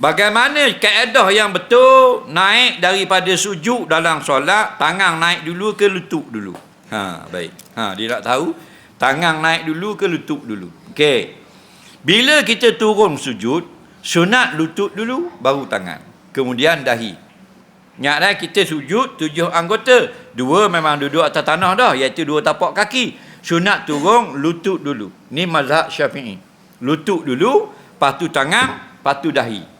Bagaimana kaedah yang betul naik daripada sujud dalam solat, tangan naik dulu ke lutut dulu? Ha, baik. Ha, dia nak tahu tangan naik dulu ke lutut dulu. Okey. Bila kita turun sujud, sunat lutut dulu baru tangan. Kemudian dahi. Ingat dah kita sujud tujuh anggota. Dua memang duduk atas tanah dah iaitu dua tapak kaki. Sunat turun lutut dulu. Ni mazhab Syafi'i. Lutut dulu, lepas tu tangan, lepas tu dahi.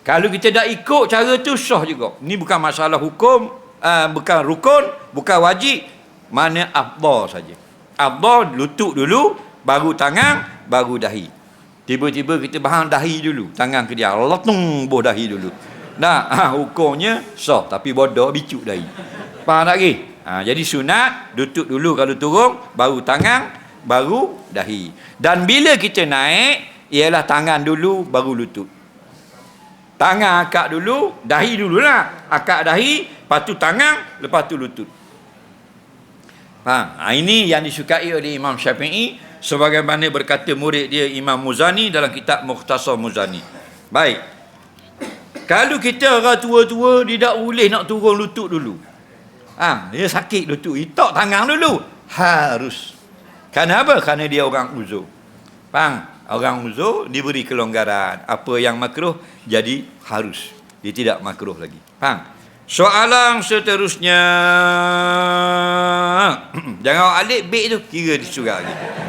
Kalau kita dah ikut cara tu sah juga. Ni bukan masalah hukum, uh, bukan rukun, bukan wajib. Mana afdal saja. Afdal lutut dulu, baru tangan, baru dahi. Tiba-tiba kita bahang dahi dulu, tangan ke dia. Letung boh dahi dulu. Nah, ha, hukumnya sah tapi bodoh bicuk dahi. Faham tak lagi? Ha, jadi sunat lutut dulu kalau turun, baru tangan, baru dahi. Dan bila kita naik, ialah tangan dulu baru lutut. Tangan akak dulu, dahi dululah. Akak dahi, lepas tu tangan, lepas tu lutut. Ha, ini yang disukai oleh Imam Syafi'i sebagaimana berkata murid dia Imam Muzani dalam kitab Mukhtasar Muzani. Baik. Kalau kita orang tua-tua dia tak boleh nak turun lutut dulu. Ha, dia sakit lutut, itak tangan dulu. Harus. Kenapa? Kerana dia orang uzur. Faham? Orang uzur diberi kelonggaran. Apa yang makruh jadi harus. Dia tidak makruh lagi. Faham? Soalan seterusnya. Jangan alik beg tu kira disurat lagi.